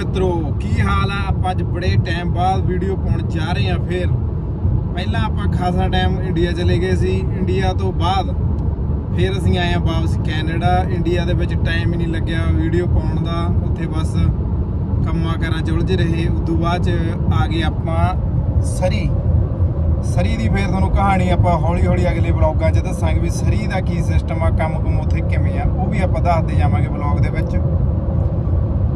ਮਿੱਤਰੋ, ਕੀ ਹਾਲ ਆ? ਆਪਾਂ ਅੱਜ ਬੜੇ ਟਾਈਮ ਬਾਅਦ ਵੀਡੀਓ ਪਾਉਣ ਜਾ ਰਹੇ ਹਾਂ ਫੇਰ। ਪਹਿਲਾਂ ਆਪਾਂ ਖਾਸਾ ਟਾਈਮ ਇੰਡੀਆ ਚਲੇ ਗਏ ਸੀ। ਇੰਡੀਆ ਤੋਂ ਬਾਅਦ ਫੇਰ ਅਸੀਂ ਆਏ ਹਾਂ ਵਾਪਸ ਕੈਨੇਡਾ ਇੰਡੀਆ ਦੇ ਵਿੱਚ ਟਾਈਮ ਹੀ ਨਹੀਂ ਲੱਗਿਆ ਵੀਡੀਓ ਪਾਉਣ ਦਾ। ਉੱਥੇ ਬਸ ਕੰਮਾਂ ਕਾਰਾਂ ਚ ਉਲਝ ਰਹੇ। ਉਦੋਂ ਬਾਅਦ ਚ ਆ ਗਏ ਆਪਾਂ ਸਰੀ। ਸਰੀ ਦੀ ਫੇਰ ਤੁਹਾਨੂੰ ਕਹਾਣੀ ਆਪਾਂ ਹੌਲੀ ਹੌਲੀ ਅਗਲੇ ਵਲੌਗਾਂ 'ਚ ਦੱਸਾਂਗੇ ਵੀ ਸਰੀ ਦਾ ਕੀ ਸਿਸਟਮ ਆ ਕੰਮ ਕੁਮ ਉੱਥੇ ਕਿਵੇਂ ਆ, ਉਹ ਵੀ ਆਪਾਂ ਦੱਸਦੇ ਜਾਵਾਂਗੇ ਵਲੌਗ ਦੇ ਵਿੱਚ।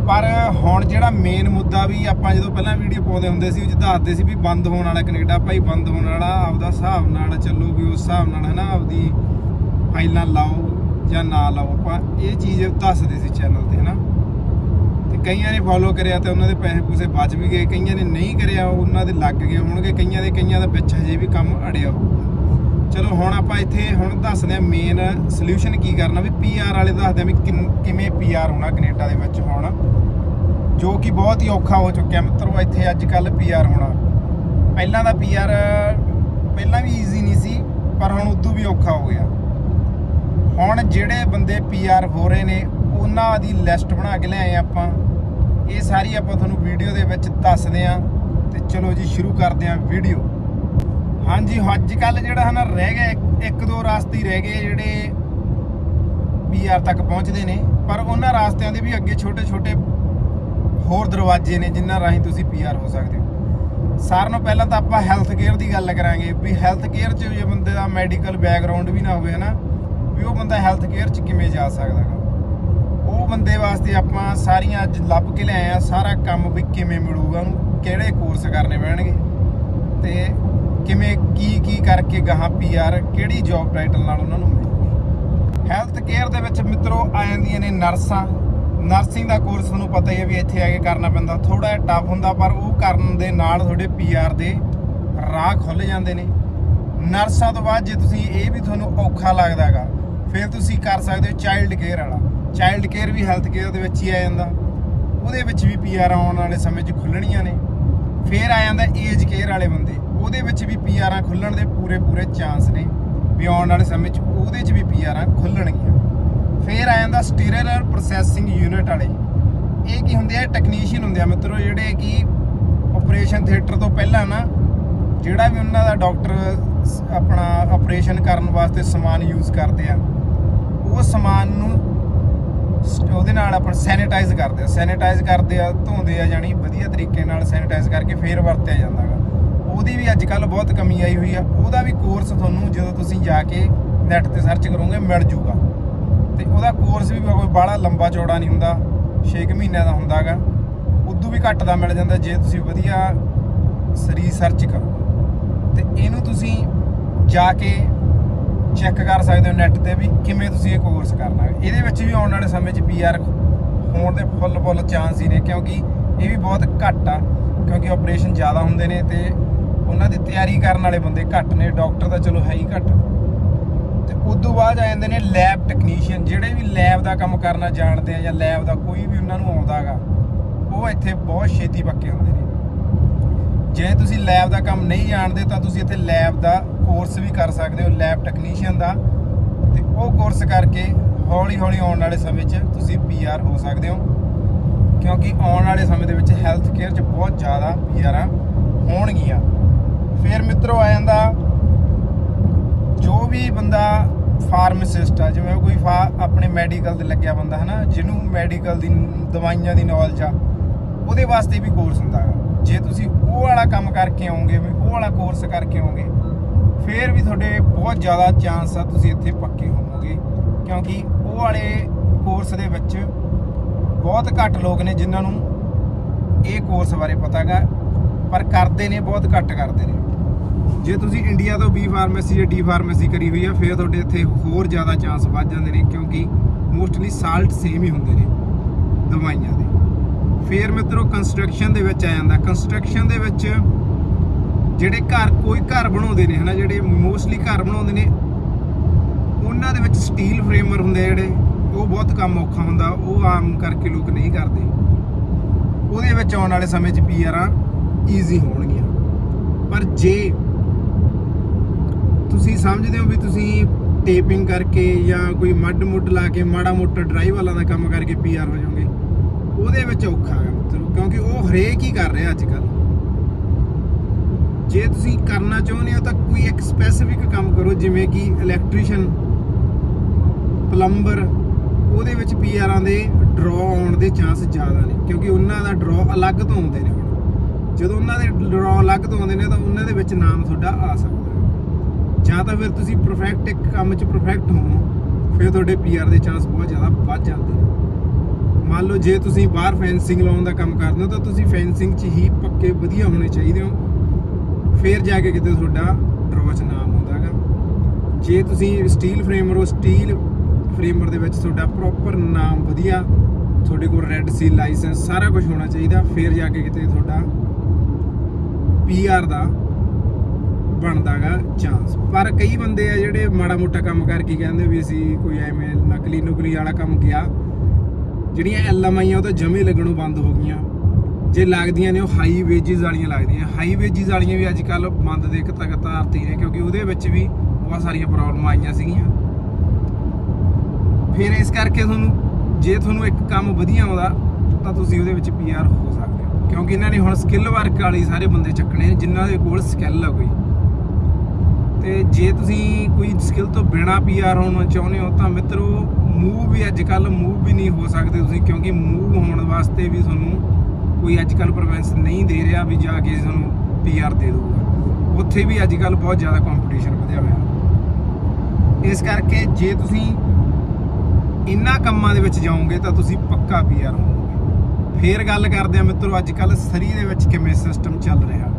ਪਰ ਹੁਣ ਜਿਹੜਾ ਮੇਨ ਮੁੱਦਾ ਵੀ ਆਪਾਂ ਜਦੋਂ ਪਹਿਲਾਂ ਵੀਡੀਓ ਪਾਉਂਦੇ ਹੁੰਦੇ ਸੀ, ਉਹ 'ਚ ਦੱਸਦੇ ਸੀ ਵੀ ਬੰਦ ਹੋਣ ਵਾਲਾ ਕੈਨੇਡਾ, ਭਾਈ ਬੰਦ ਹੋਣ ਵਾਲਾ ਆਪਦਾ ਹਿਸਾਬ ਨਾਲ ਚੱਲੋ ਵੀ ਉਸ ਹਿਸਾਬ ਨਾਲ ਹਨਾ ਆਪਦੀ ਫਾਈਲਾਂ ਲਾਓ ਜਾਂ ਨਾ ਲਾਓ। ਆਪਾਂ ਇਹ ਚੀਜ਼ ਦੱਸਦੇ ਸੀ ਚੈਨਲ ਤੇ ਹਨਾ। ਤੇ ਕਈਆਂ ਨੇ ਫੋਲੋ ਕਰਿਆ ਤੇ ਉਹਨਾਂ ਦੇ ਪੈਸੇ ਪੂਸੇ ਬਚ ਵੀ ਗਏ, ਕਈਆਂ ਨੇ ਨਹੀਂ ਕਰਿਆ, ਉਹਨਾਂ ਦੇ ਲੱਗ ਗਏ ਹੋਣਗੇ, ਕਈਆਂ ਦੇ, ਕਈਆਂ ਦਾ ਵਿੱਚ ਹਜੇ ਵੀ ਕੰਮ ਅੜਿਆ ਹੋਊਗਾ। ਚਲੋ ਹੁਣ ਆਪਾਂ ਇੱਥੇ ਹੁਣ ਦੱਸਦੇ ਆ ਮੇਨ ਸੋਲੂਸ਼ਨ ਕੀ ਕਰਨਾ ਵੀ ਪੀਆਰ ਵਾਲੇ ਦੱਸਦੇ ਆ ਵੀ ਕਿੰਨ- ਕਿਵੇਂ ਪੀਆਰ ਹੋਣਾ ਕੈਨੇਡਾ ਦੇ ਵਿੱਚ ਹੁਣ, ਜੋ ਕਿ ਬਹੁਤ ਹੀ ਔਖਾ ਹੋ ਚੁੱਕਿਆ ਮਿੱਤਰੋ, ਇੱਥੇ ਅੱਜ ਕੱਲ ਪੀਆਰ ਹੋਣਾ। ਪਹਿਲਾਂ ਦਾ ਪੀਆਰ ਪਹਿਲਾਂ ਵੀ ਈਜ਼ੀ ਨਹੀਂ ਸੀ, ਪਰ ਹੁਣ ਉਦੋਂ ਵੀ ਔਖਾ ਹੋ ਗਿਆ। ਹੁਣ ਜਿਹੜੇ ਬੰਦੇ ਪੀਆਰ ਹੋ ਰਹੇ ਨੇ, ਉਹਨਾਂ ਦੀ ਲਿਸਟ ਬਣਾ ਕੇ ਲਿਆਏ ਆਪਾਂ। ਇਹ ਸਾਰੀ ਆਪਾਂ ਤੁਹਾਨੂੰ ਵੀਡੀਓ ਦੇ ਵਿੱਚ ਦੱਸਦੇ ਆਂ ਤੇ ਚਲੋ ਜੀ, ਸ਼ੁਰੂ ਕਰਦੇ ਆਂ ਵੀਡੀਓ ਹਾਂਜੀ ਅੱਜ ਕੱਲ ਜਿਹੜਾ ਹਨਾ ਰਹਿ ਗਏ, ਇੱਕ- ਦੋ ਰਸਤੇ ਹੀ ਰਹਿ ਗਏ ਜਿਹੜੇ ਪੀਆਰ ਤੱਕ ਪਹੁੰਚਦੇ ਨੇ। ਪਰ ਉਹਨਾਂ ਰਸਤਿਆਂ ਦੇ ਵੀ ਅੱਗੇ ਛੋਟੇ ਛੋਟੇ ਹੋਰ ਦਰਵਾਜ਼ੇ ਨੇ ਜਿਨ੍ਹਾਂ ਰਾਹੀਂ ਤੁਸੀਂ ਪੀਆਰ ਹੋ ਸਕਦੇ ਹੋ। ਸਾਰਿਆਂ ਨੂੰ ਪਹਿਲਾਂ ਤਾਂ ਆਪਾਂ ਹੈਲਥ ਕੇਅਰ ਦੀ ਗੱਲ ਕਰਾਂਗੇ ਵੀ ਹੈਲਥ ਕੇਅਰ 'ਚ ਜੇ ਬੰਦੇ ਦਾ ਮੈਡੀਕਲ ਬੈਕਗ੍ਰਾਉਂਡ ਵੀ ਨਾ ਹੋਵੇ ਹਨਾ ਵੀ ਉਹ ਬੰਦਾ ਹੈਲਥ ਕੇਅਰ 'ਚ ਕਿਵੇਂ ਜਾ ਸਕਦਾ ਗਾ। ਉਹ ਬੰਦੇ ਵਾਸਤੇ ਆਪਾਂ ਸਾਰੀਆਂ ਅੱਜ ਲੱਭ ਕੇ ਲਿਆਏ ਆ, ਸਾਰਾ ਕੰਮ ਵੀ ਕਿਵੇਂ ਮਿਲੂਗਾ, ਉਹਨੂੰ ਕਿਹੜੇ ਕੋਰਸ ਕਰਨੇ ਪੈਣਗੇ। ਤੇ ਕਿਵੇਂ, ਕੀ ਕੀ ਕਰਕੇ ਗਾਹਾਂ ਪੀਆਰ ਕਿਹੜੀ ਜੌਬ ਟਾਈਟਲ ਨਾਲ ਉਹਨਾਂ ਨੂੰ ਮਿਲੂਗੀ ਹੈਲਥ ਕੇਅਰ ਦੇ ਵਿੱਚ ਮਿੱਤਰੋ, ਆ ਜਾਂਦੀਆਂ ਨੇ ਨਰਸਾਂ। ਨਰਸਿੰਗ ਦਾ ਕੋਰਸ ਤੁਹਾਨੂੰ ਪਤਾ ਹੀ ਹੈ ਵੀ ਇੱਥੇ ਆ ਕੇ ਕਰਨਾ ਪੈਂਦਾ। ਥੋੜਾ ਜਿਹਾ ਟਫ ਹੁੰਦਾ, ਪਰ ਉਹ ਕਰਨ ਦੇ ਨਾਲ ਤੁਹਾਡੇ ਪੀਆਰ ਦੇ ਰਾਹ ਖੁੱਲ ਜਾਂਦੇ ਨੇ। ਨਰਸਾਂ ਤੋਂ ਬਾਅਦ ਜੇ ਤੁਸੀਂ ਇਹ ਵੀ ਤੁਹਾਨੂੰ ਔਖਾ ਲੱਗਦਾਗਾ ਫਿਰ ਤੁਸੀਂ ਕਰ ਸਕਦੇ ਹੋ ਚਾਈਲਡ ਕੇਅਰ ਵਾਲਾ। ਚਾਈਲਡ ਕੇਅਰ ਵੀ ਹੈਲਥ ਕੇਅਰ ਦੇ ਵਿੱਚ ਹੀ ਆ ਜਾਂਦਾ। ਉਹਦੇ ਵਿੱਚ ਵੀ ਪੀਆਰ ਆਉਣ ਵਾਲੇ ਸਮੇਂ 'ਚ ਖੁੱਲਣੀਆਂ ਨੇ। ਫਿਰ ਆ ਜਾਂਦਾ ਏਜ ਕੇਅਰ ਵਾਲੇ ਬੰਦੇ। ਉਹਦੇ ਵਿੱਚ ਵੀ ਪੀਆਰਾਂ ਖੁੱਲਣ ਦੇ ਪੂਰੇ ਪੂਰੇ ਚਾਂਸ ਨੇ। ਵੀ ਆਉਣ ਵਾਲੇ ਸਮੇਂ 'ਚ ਉਹਦੇ 'ਚ ਵੀ ਪੀਆਰਾਂ ਖੁੱਲਣਗੀਆਂ। ਫਿਰ ਆ ਜਾਂਦਾ ਸਟੀਰਰ ਪ੍ਰੋਸੈਸਿੰਗ ਯੂਨਿਟ ਵਾਲੇ। ਇਹ ਕੀ ਹੁੰਦੇ ਆ? ਟੈਕਨੀਸ਼ੀਅਨ ਹੁੰਦੇ ਆ ਮਿੱਤਰੋ, ਜਿਹੜੇ ਕਿ ਆਪਰੇਸ਼ਨ ਥੀਏਟਰ ਤੋਂ ਪਹਿਲਾਂ ਨਾ, ਜਿਹੜਾ ਵੀ ਉਹਨਾਂ ਦਾ ਡਾਕਟਰ ਆਪਣਾ ਆਪਰੇਸ਼ਨ ਕਰਨ ਵਾਸਤੇ ਸਮਾਨ ਯੂਜ਼ ਕਰਦੇ ਆ, ਉਹ ਸਮਾਨ ਨੂੰ ਉਹਦੇ ਨਾਲ ਆਪਾਂ ਸੈਨੀਟਾਈਜ਼ ਕਰਦੇ ਆ। ਸੈਨੀਟਾਈਜ਼ ਕਰਦੇ ਆ, ਧੋਂਦੇ ਆ ਜਾਨੀ ਵਧੀਆ ਤਰੀਕੇ ਨਾਲ ਸੈਨੀਟਾਈਜ਼ ਕਰਕੇ ਫੇਰ ਵਰਤਿਆ ਜਾਂਦਾਗਾ ਉਹਦੀ ਵੀ ਅੱਜ ਕੱਲ ਬਹੁਤ ਕਮੀ ਆਈ ਹੋਈ ਆ। ਉਹਦਾ ਵੀ ਕੋਰਸ ਤੁਹਾਨੂੰ ਜਦੋਂ ਤੁਸੀਂ ਜਾ ਕੇ ਨੈਟ ਤੇ ਸਰਚ ਕਰੋਗੇ, ਮਿਲ ਜੂਗਾ। ਤੇ ਉਹਦਾ ਕੋਰਸ ਵੀ ਕੋਈ ਬਾਹਲਾ ਲੰਬਾ ਚੌੜਾ ਨਹੀਂ ਹੁੰਦਾ 6 ਮਹੀਨਿਆਂ ਦਾ ਹੁੰਦਾਗਾ। ਉਦੋਂ ਵੀ ਘੱਟ ਦਾ ਮਿਲ ਜਾਂਦਾ ਜੇ ਤੁਸੀਂ ਵਧੀਆ ਰਿਸਰਚ ਕਰੋ। ਤੇ ਇਹਨੂੰ ਤੁਸੀਂ ਜਾ ਕੇ ਚੈੱਕ ਕਰ ਸਕਦੇ ਹੋ ਨੈਟ ਤੇ ਵੀ ਕਿਵੇਂ ਤੁਸੀਂ ਇਹ ਕੋਰਸ ਕਰਨਾ। ਇਹਦੇ ਵਿੱਚ ਵੀ ਆਉਣ ਵਾਲੇ ਸਮੇਂ 'ਚ ਪੀਆਰ ਹੋਣ ਦੇ ਫੁੱਲ ਫੁੱਲ ਚਾਂਸ ਹੀ ਨੇ, ਕਿਉਂਕਿ ਇਹ ਵੀ ਬਹੁਤ ਘੱਟ ਆ, ਕਿਉਂਕਿ ਆਪਰੇਸ਼ਨ ਜ਼ਿਆਦਾ ਹੁੰਦੇ ਨੇ ਤੇ ਉਹਨਾਂ ਦੀ ਤਿਆਰੀ ਕਰਨ ਵਾਲੇ ਬੰਦੇ ਘੱਟ ਨੇ, ਡਾਕਟਰ ਤਾਂ ਚਲੋ ਹੈ ਹੀ ਘੱਟ। ਤੇ ਤੋਂ ਬਾਅਦ ਆ ਜਾਂਦੇ ਨੇ ਲੈਬ ਟੈਕਨੀਸ਼ੀਅਨ ਜਿਹੜੇ ਵੀ ਲੈਬ ਦਾ ਕੰਮ ਕਰਨਾ ਜਾਣਦੇ ਆ ਜਾਂ ਲੈਬ ਦਾ ਕੋਈ ਵੀ ਉਹਨਾਂ ਨੂੰ ਆਉਂਦਾਗਾ ਉਹ ਇੱਥੇ ਬਹੁਤ ਛੇਤੀ ਪੱਕੇ ਹੁੰਦੇ ਨੇ। ਜੇ ਤੁਸੀਂ ਲੈਬ ਦਾ ਕੰਮ ਨਹੀਂ ਜਾਣਦੇ, ਤਾਂ ਤੁਸੀਂ ਇੱਥੇ ਲੈਬ ਦਾ ਕੋਰਸ ਵੀ ਕਰ ਸਕਦੇ ਹੋ ਲੈਬ ਟੈਕਨੀਸ਼ੀਅਨ ਦਾ। ਤੇ ਉਹ ਕੋਰਸ ਕਰਕੇ ਹੌਲੀ ਹੌਲੀ ਆਉਣ ਵਾਲੇ ਸਮੇਂ 'ਚ ਤੁਸੀਂ ਪੀਆਰ ਹੋ ਸਕਦੇ ਹੋ। ਕਿਉਂਕਿ ਆਉਣ ਵਾਲੇ ਸਮੇਂ ਦੇ ਵਿੱਚ ਹੈਲਥ ਕੇਅਰ 'ਚ ਬਹੁਤ ਜ਼ਿਆਦਾ ਪੀਆਰਾਂ ਹੋਣਗੀਆਂ। ਫਿਰ ਮਿੱਤਰੋ ਆ ਜਾਂਦਾ ਜੋ ਵੀ ਬੰਦਾ ਫਾਰਮਾਸਿਸਟ ਆ, ਜਿਵੇਂ ਕੋਈ ਫਾ- ਆਪਣੇ ਮੈਡੀਕਲ ਤੇ ਲੱਗਿਆ ਬੰਦਾ ਹੈ ਨਾ ਜਿਹਨੂੰ ਮੈਡੀਕਲ ਦੀ ਦਵਾਈਆਂ ਦੀ ਨੌਲੇਜ ਆ, ਉਹਦੇ ਵਾਸਤੇ ਵੀ ਕੋਰਸ ਹੁੰਦਾ ਹੈ ਜੇ ਤੁਸੀਂ ਉਹ ਵਾਲਾ ਕੰਮ ਕਰਕੇ ਆਉਂਗੇ, ਵੀ ਉਹ ਵਾਲਾ ਕੋਰਸ ਕਰਕੇ ਆਉਂਗੇ, ਫਿਰ ਵੀ ਤੁਹਾਡੇ ਬਹੁਤ ਜ਼ਿਆਦਾ ਚਾਂਸ ਆ ਤੁਸੀਂ ਇੱਥੇ ਪੱਕੇ ਹੋਵੋਗੇ, ਕਿਉਂਕਿ ਉਹ ਵਾਲੇ ਕੋਰਸ ਦੇ ਵਿੱਚ ਬਹੁਤ ਘੱਟ ਲੋਕ ਨੇ ਜਿਨ੍ਹਾਂ ਨੂੰ ਇਹ ਕੋਰਸ ਬਾਰੇ ਪਤਾ ਪਤਾਗਾ ਪਰ ਕਰਦੇ ਨੇ, ਬਹੁਤ ਘੱਟ ਕਰਦੇ ਨੇ। ਜੇ ਤੁਸੀਂ ਇੰਡੀਆ ਤੋਂ ਬੀ ਫਾਰਮੇਸੀ ਜਾਂ ਡੀ ਫਾਰਮੇਸੀ ਕਰੀ ਹੋਈ ਆ, ਫਿਰ ਤੁਹਾਡੇ ਇੱਥੇ ਹੋਰ ਜ਼ਿਆਦਾ ਚਾਂਸ ਵੱਧ ਜਾਂਦੇ ਨੇ, ਕਿਉਂਕਿ ਮੋਸਟਲੀ ਸਾਲਟ ਸੇਮ ਹੀ ਹੁੰਦੇ ਨੇ ਦਵਾਈਆਂ ਦੇ। ਫਿਰ ਮਿੱਤਰੋ ਕੰਸਟਰਕਸ਼ਨ ਦੇ ਵਿੱਚ ਆ ਜਾਂਦਾ। ਕੰਸਟਰਕਸ਼ਨ ਦੇ ਵਿੱਚ ਜਿਹੜੇ ਘਰ, ਕੋਈ ਘਰ ਬਣਾਉਂਦੇ ਨੇ, ਹਨਾ, ਜਿਹੜੇ ਮੋਸਟਲੀ ਘਰ ਬਣਾਉਂਦੇ ਨੇ, ਉਹਨਾਂ ਦੇ ਵਿੱਚ ਸਟੀਲ ਫਰੇਮਰ ਹੁੰਦੇ ਜਿਹੜੇ, ਉਹ ਬਹੁਤ ਕੰਮ ਔਖਾ ਹੁੰਦਾ, ਉਹ ਆਮ ਕਰਕੇ ਲੋਕ ਨਹੀਂ ਕਰਦੇ। ਉਹਦੇ ਵਿੱਚ ਆਉਣ ਵਾਲੇ ਸਮੇਂ 'ਚ ਪੀਆਰਾਂ ਈਜ਼ੀ ਹੋਣਗੀਆਂ। ਪਰ ਜੇ ਤੁਸੀਂ ਸਮਝਦੇ ਹੋ ਵੀ ਤੁਸੀਂ ਟੇਪਿੰਗ ਕਰਕੇ ਜਾਂ ਕੋਈ ਮੱਡ ਮੁੱਡ ਲਾ ਕੇ ਮਾੜਾ ਮੋਟਾ ਡਰਾਈਵ ਵਾਲਾ ਦਾ ਕੰਮ ਕਰਕੇ ਪੀਆਰ ਹੋ ਜਾਓਗੇ? ਉਹਦੇ ਵਿੱਚ ਔਖਾ ਹੈ ਉੱਧਰ ਕਿਉਂਕਿ ਉਹ ਹਰੇਕ ਹੀ ਕਰ ਰਿਹਾ ਅੱਜ ਕੱਲ ਜੇ ਤੁਸੀਂ ਕਰਨਾ ਚਾਹੁੰਦੇ ਹੋ ਤਾਂ ਕੋਈ ਇੱਕ ਸਪੈਸੀਫਿਕ ਕੰਮ ਕਰੋ, ਜਿਵੇਂ ਕਿ ਇਲੈਕਟ੍ਰੀਸ਼ੀਅਨ ਪਲੰਬਰ ਉਹਦੇ ਵਿੱਚ ਪੀਆਰਾਂ ਦੇ ਡਰਾ ਆਉਣ ਦੇ ਚਾਂਸ ਜ਼ਿਆਦਾ ਨੇ, ਕਿਉਂਕਿ ਉਹਨਾਂ ਦਾ ਡਰਾ ਅਲੱਗ ਤੋਂ ਆਉਂਦੇ ਨੇ ਹੁਣ। ਜਦੋਂ ਉਹਨਾਂ ਦੇ ਡਰਾ ਅਲੱਗ ਤੋਂ ਆਉਂਦੇ ਨੇ ਤਾਂ ਉਹਨਾਂ ਦੇ ਵਿੱਚ ਨਾਮ ਤੁਹਾਡਾ ਆ ਸਕਦਾ ਜਾਂ ਤਾਂ ਫਿਰ ਤੁਸੀਂ ਪਰਫੈਕਟ ਇੱਕ ਕੰਮ 'ਚ ਪਰਫੈਕਟ ਹੋ, ਫਿਰ ਤੁਹਾਡੇ ਪੀਆਰ ਦੇ ਚਾਂਸ ਬਹੁਤ ਜ਼ਿਆਦਾ ਵੱਧ ਜਾਂਦੇ ਮੰਨ ਲਓ ਜੇ ਤੁਸੀਂ ਬਾਹਰ ਫੈਂਸਿੰਗ ਲਾਉਣ ਦਾ ਕੰਮ ਕਰਦੇ ਹੋ, ਤਾਂ ਤੁਸੀਂ ਫੈਂਸਿੰਗ 'ਚ ਹੀ ਪੱਕੇ ਵਧੀਆ ਹੋਣੇ ਚਾਹੀਦੇ ਹੋ। ਫਿਰ ਜਾ ਕੇ ਕਿਤੇ ਤੁਹਾਡਾ ਡਰਾਅ 'ਚ ਨਾਮ ਆਉਂਦਾਗਾ ਜੇ ਤੁਸੀਂ ਸਟੀਲ ਫਰੇਮਰ ਹੋ ਸਟੀਲ ਫਰੇਮਰ ਦੇ ਵਿੱਚ ਤੁਹਾਡਾ ਪ੍ਰੋਪਰ ਨਾਮ ਵਧੀਆ, ਤੁਹਾਡੇ ਕੋਲ ਰੈੱਡ ਸੀ ਲਾਇਸੈਂਸ ਸਾਰਾ ਕੁਝ ਹੋਣਾ ਚਾਹੀਦਾ, ਫਿਰ ਜਾ ਕੇ ਕਿਤੇ ਤੁਹਾਡਾ ਪੀਆਰ ਦਾ ਬਣਦਾਗਾ ਚਾਂਸ ਪਰ ਕਈ ਬੰਦੇ ਆ ਜਿਹੜੇ ਮਾੜਾ ਮੋਟਾ ਕੰਮ ਕਰਕੇ ਕਹਿੰਦੇ ਵੀ ਅਸੀਂ ਕੋਈ ਐਵੇਂ ਨਕਲੀ ਨੁਕਲੀ ਵਾਲਾ ਕੰਮ ਗਿਆ। ਜਿਹੜੀਆਂ ਐਲਐਮਆਈ ਆ ਉਹ ਤਾਂ ਜਮੇ ਲੱਗਣੋਂ ਬੰਦ ਹੋ ਗਈਆਂ। ਜੇ ਲੱਗਦੀਆਂ ਨੇ ਉਹ ਹਾਈ ਵੇਜਿਸ ਵਾਲੀਆਂ ਲੱਗਦੀਆਂ। ਹਾਈ ਵੇਜਿਸ ਵਾਲੀਆਂ ਵੀ ਅੱਜ ਕੱਲ ਬੰਦ ਦੇ ਤੱਕ ਧਾਰਤੀ ਨੇ ਕਿਉਂਕਿ ਉਹਦੇ ਵਿੱਚ ਵੀ ਬਹੁਤ ਸਾਰੀਆਂ ਪ੍ਰੋਬਲਮਾਂ ਆਈਆਂ ਸੀਗੀਆਂ। ਫਿਰ ਇਸ ਕਰਕੇ ਤੁਹਾਨੂੰ, ਜੇ ਤੁਹਾਨੂੰ ਇੱਕ ਕੰਮ ਵਧੀਆ ਆਉਂਦਾ, ਤਾਂ ਤੁਸੀਂ ਉਹਦੇ ਵਿੱਚ ਪੀਆਰ ਹੋ ਸਕਦੇ ਹੋ। ਕਿਉਂਕਿ ਇਹਨਾਂ ਨੇ ਹੁਣ ਸਕਿੱਲ ਵਰਕ ਵਾਲੀ ਸਾਰੇ ਬੰਦੇ ਚੱਕਣੇ ਨੇ, ਜਿਨ੍ਹਾਂ ਦੇ ਕੋਲ ਸਕਿੱਲ ਆ ਕੋਈ। ਤੇ ਜੇ ਤੁਸੀਂ ਕੋਈ ਸਕਿੱਲ ਤੋਂ ਬਿਨਾ ਪੀਆਰ ਹੋਣਾ ਚਾਹੁੰਦੇ ਹੋ ਤਾਂ ਮਿੱਤਰੋ ਮੂਵ ਵੀ ਅੱਜ ਕੱਲ ਮੂਵ ਵੀ ਨਹੀਂ ਹੋ ਸਕਦੇ ਤੁਸੀਂ ਕਿਉਂਕਿ ਮੂਵ ਹੋਣ ਵਾਸਤੇ ਵੀ ਤੁਹਾਨੂੰ ਕੋਈ ਅੱਜ ਕੱਲ ਪ੍ਰੋਵਿੰਸ ਨਹੀਂ ਦੇ ਰਿਹਾ ਵੀ ਜਾ ਕੇ ਤੁਹਾਨੂੰ ਪੀਆਰ ਦੇ ਦਊਗਾ। ਉੱਥੇ ਵੀ ਅੱਜ ਕੱਲ ਬਹੁਤ ਜ਼ਿਆਦਾ ਕੰਪੀਟੀਸ਼ਨ ਵਧਿਆ ਹੋਇਆ। ਇਸ ਕਰਕੇ ਜੇ ਤੁਸੀਂ ਇੰਨਾ ਕੰਮਾਂ ਦੇ ਵਿੱਚ ਜਾਓਗੇ ਤਾਂ ਤੁਸੀਂ ਪੱਕਾ ਪੀਆਰ ਹੋਵੋਗੇ। ਫੇਰ ਗੱਲ ਕਰਦੇ ਆ ਮਿੱਤਰੋ ਅੱਜ ਕੱਲ ਸਰੀ ਦੇ ਵਿੱਚ ਕਿਵੇਂ ਸਿਸਟਮ ਚੱਲ ਰਿਹਾ।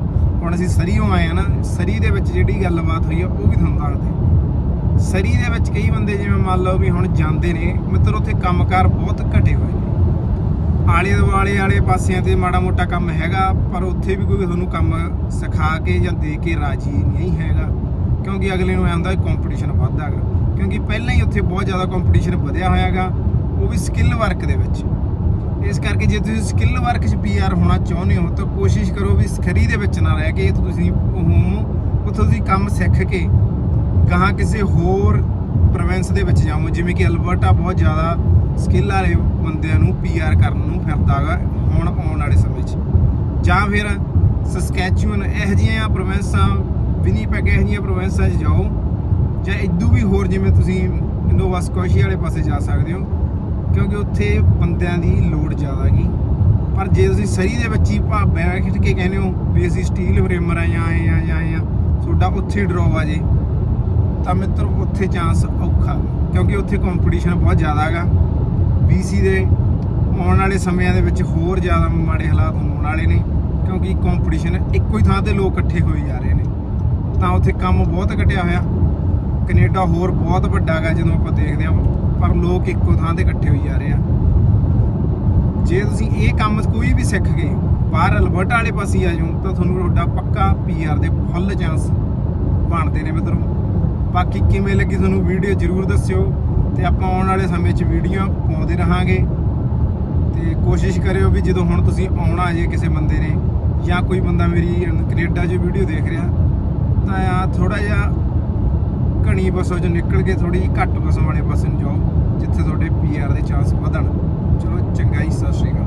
ਹੁਣ ਅਸੀਂ ਸਰੀਓਂ ਆਏ ਆ ਨਾ ਸਰੀ ਦੇ ਵਿੱਚ ਜਿਹੜੀ ਗੱਲਬਾਤ ਹੋਈ ਆ, ਉਹ ਵੀ ਤੁਹਾਨੂੰ ਦੱਸਦੇ ਸਰੀ ਦੇ ਵਿੱਚ ਕਈ ਬੰਦੇ ਜਿਵੇਂ ਮੰਨ ਲਓ ਵੀ ਹੁਣ ਜਾਂਦੇ ਨੇ ਮਿੱਤਰ ਉੱਥੇ ਕੰਮਕਾਰ ਬਹੁਤ ਘਟੇ ਹੋਏ ਨੇ। ਆਲੇ ਦੁਆਲੇ ਵਾਲੇ ਪਾਸਿਆਂ ਤੇ ਮਾੜਾ ਮੋਟਾ ਕੰਮ ਹੈਗਾ, ਪਰ ਉੱਥੇ ਵੀ ਕੋਈ ਤੁਹਾਨੂੰ ਕੰਮ ਸਿਖਾ ਕੇ ਜਾਂ ਦੇ ਕੇ ਰਾਜੀ ਨਹੀਂ ਹੈਗਾ। ਕਿਉਂਕਿ ਅਗਲੇ ਨੂੰ ਐਂ ਹੁੰਦਾ ਕੰਪੀਟੀਸ਼ਨ ਹੈਗਾ। ਕਿਉਂਕਿ ਪਹਿਲਾਂ ਹੀ ਉੱਥੇ ਬਹੁਤ ਜ਼ਿਆਦਾ ਕੰਪੀਟੀਸ਼ਨ ਵਧਿਆ ਹੋਇਆ ਹੋਇਆਗਾ, ਉਹ ਵੀ ਸਕਿੱਲ ਵਰਕ ਦੇ ਵਿੱਚ। ਇਸ ਕਰਕੇ ਜੇ ਤੁਸੀਂ ਸਕਿੱਲ ਵਰਕ 'ਚ ਪੀਆਰ ਹੋਣਾ ਚਾਹੁੰਦੇ ਹੋ, ਤਾਂ ਕੋਸ਼ਿਸ਼ ਕਰੋ ਵੀ ਖਰੀ ਦੇ ਵਿੱਚ ਨਾ ਰਹਿ ਕੇ ਤੁਸੀਂ ਹੋਮੋ ਉੱਥੋਂ ਤੁਸੀਂ ਕੰਮ ਸਿੱਖ ਕੇ ਗਾਹਾਂ ਕਿਸੇ ਹੋਰ ਪ੍ਰੋਵਿੰਸ ਦੇ ਵਿੱਚ ਜਾਓ ਜਿਵੇਂ ਕਿ ਅਲਬਰਟਾ ਬਹੁਤ ਜ਼ਿਆਦਾ ਸਕਿੱਲ ਵਾਲੇ ਬੰਦਿਆਂ ਨੂੰ ਪੀਆਰ ਕਰਨ ਨੂੰ ਫਿਰਦਾਗਾ ਹੁਣ ਆਉਣ ਵਾਲੇ ਸਮੇਂ 'ਚ। ਜਾਂ ਫਿਰ ਸਸਕੈਚੂਅਨ ਇਹੋ ਜਿਹੀਆਂ ਪ੍ਰੋਵਿੰਸਾਂ ਵਿਨੀਪੈਗ ਇਹੋ ਜਿਹੀਆਂ ਪ੍ਰੋਵਿੰਸਾਂ 'ਚ ਜਾਓ ਜਾਂ ਇਦੋਂ ਵੀ ਹੋਰ ਜਿਵੇਂ ਤੁਸੀਂ ਨੋਵਾ ਸਕੋਸ਼ੀਆ ਵਾਲੇ ਪਾਸੇ ਜਾ ਸਕਦੇ ਹੋ। ਕਿਉਂਕਿ ਉੱਥੇ ਬੰਦਿਆਂ ਦੀ ਲੋੜ ਜ਼ਿਆਦਾ ਹੈਗੀ। ਪਰ ਜੇ ਤੁਸੀਂ ਸਰੀ ਦੇ ਵਿੱਚ ਹੀ ਬੈਠ ਖਿੱਟ ਕੇ ਕਹਿੰਦੇ ਹੋ ਵੀ ਅਸੀਂ ਸਟੀਲ ਫਰੇਮਰ ਆ ਜਾਂ ਆਏ ਆ ਜਾਂ ਆਏ ਆ, ਤੁਹਾਡਾ ਉੱਥੇ ਡਰੋਵ ਆ ਜੇ, ਤਾਂ ਮਿੱਤਰ ਉੱਥੇ ਚਾਂਸ ਔਖਾ। ਕਿਉਂਕਿ ਉੱਥੇ ਕੰਪੀਟੀਸ਼ਨ ਬਹੁਤ ਜ਼ਿਆਦਾ ਹੈਗਾ। BC ਦੇ ਆਉਣ ਵਾਲੇ ਸਮਿਆਂ ਦੇ ਵਿੱਚ ਹੋਰ ਜ਼ਿਆਦਾ ਮਾੜੇ ਹਾਲਾਤ ਹੋਣ ਵਾਲੇ ਨੇ, ਕਿਉਂਕਿ ਕੰਪੀਟੀਸ਼ਨ ਇੱਕੋ ਹੀ ਥਾਂ ਤੇ ਲੋਕ ਇਕੱਠੇ ਹੋਈ ਜਾ ਰਹੇ ਨੇ। ਤਾਂ ਉੱਥੇ ਕੰਮ ਬਹੁਤ ਘਟਿਆ ਹੋਇਆ। ਕੈਨੇਡਾ ਹੋਰ ਬਹੁਤ ਵੱਡਾ ਹੈਗਾ ਜਦੋਂ ਆਪਾਂ ਦੇਖਦੇ ਹਾਂ। ਪਰ ਲੋਕ ਇੱਕੋ ਥਾਂ ਤੇ ਇਕੱਠੇ ਹੋਈ ਜਾ ਰਹੇ ਆ। ਜੇ ਤੁਸੀਂ ਇਹ ਕੰਮ ਕੋਈ ਵੀ ਸਿੱਖ ਗਏ, ਬਾਹਰ ਅਲਬਰਟਾ ਵਾਲੇ ਪਾਸੇ ਆ ਜਾਓ, ਤਾਂ ਤੁਹਾਨੂੰ ਤੁਹਾਡਾ ਪੱਕਾ ਪੀਆਰ ਦੇ ਫੁੱਲ ਚਾਂਸ ਬਣਦੇ ਨੇ ਮਿੱਤਰੋ। ਬਾਕੀ ਕਿਵੇਂ ਲੱਗੀ ਤੁਹਾਨੂੰ ਵੀਡੀਓ ਜਰੂਰ ਦੱਸਿਓ ਤੇ ਆਪਾਂ ਆਉਣ ਵਾਲੇ ਸਮੇਂ 'ਚ ਵੀਡੀਓ ਪਾਉਂਦੇ ਰਹਾਂਗੇ। ਤੇ ਕੋਸ਼ਿਸ਼ ਕਰਿਓ ਵੀ ਜਦੋਂ ਹੁਣ ਤੁਸੀਂ ਆਉਣਾ ਜੇ ਕਿਸੇ ਬੰਦੇ ਨੇ ਜਾਂ ਕੋਈ ਬੰਦਾ ਮੇਰੀ ਕੈਨੇਡਾ 'ਚ ਵੀਡੀਓ ਦੇਖ ਰਿਹਾ, ਤਾਂ ਆ ਥੋੜਾ ਜਿਹਾ ਘਣੀ ਬੱਸੋਂ ਚੋਂ ਨਿਕਲ ਕੇ ਥੋੜੀ ਜਿਹੀ ਘੱਟ ਬੱਸਾਂ ਵਾਲੇ ਬੱਸ ਨੂੰ ਜਾਓ, ਜਿੱਥੇ ਤੁਹਾਡੇ ਪੀਆਰ ਦੇ ਚਾਂਸ ਵਧਣ। ਚਲੋ, ਚੰਗਾ ਹੀ ਸਤਿ ਸ਼੍ਰੀ ਅਕਾਲ।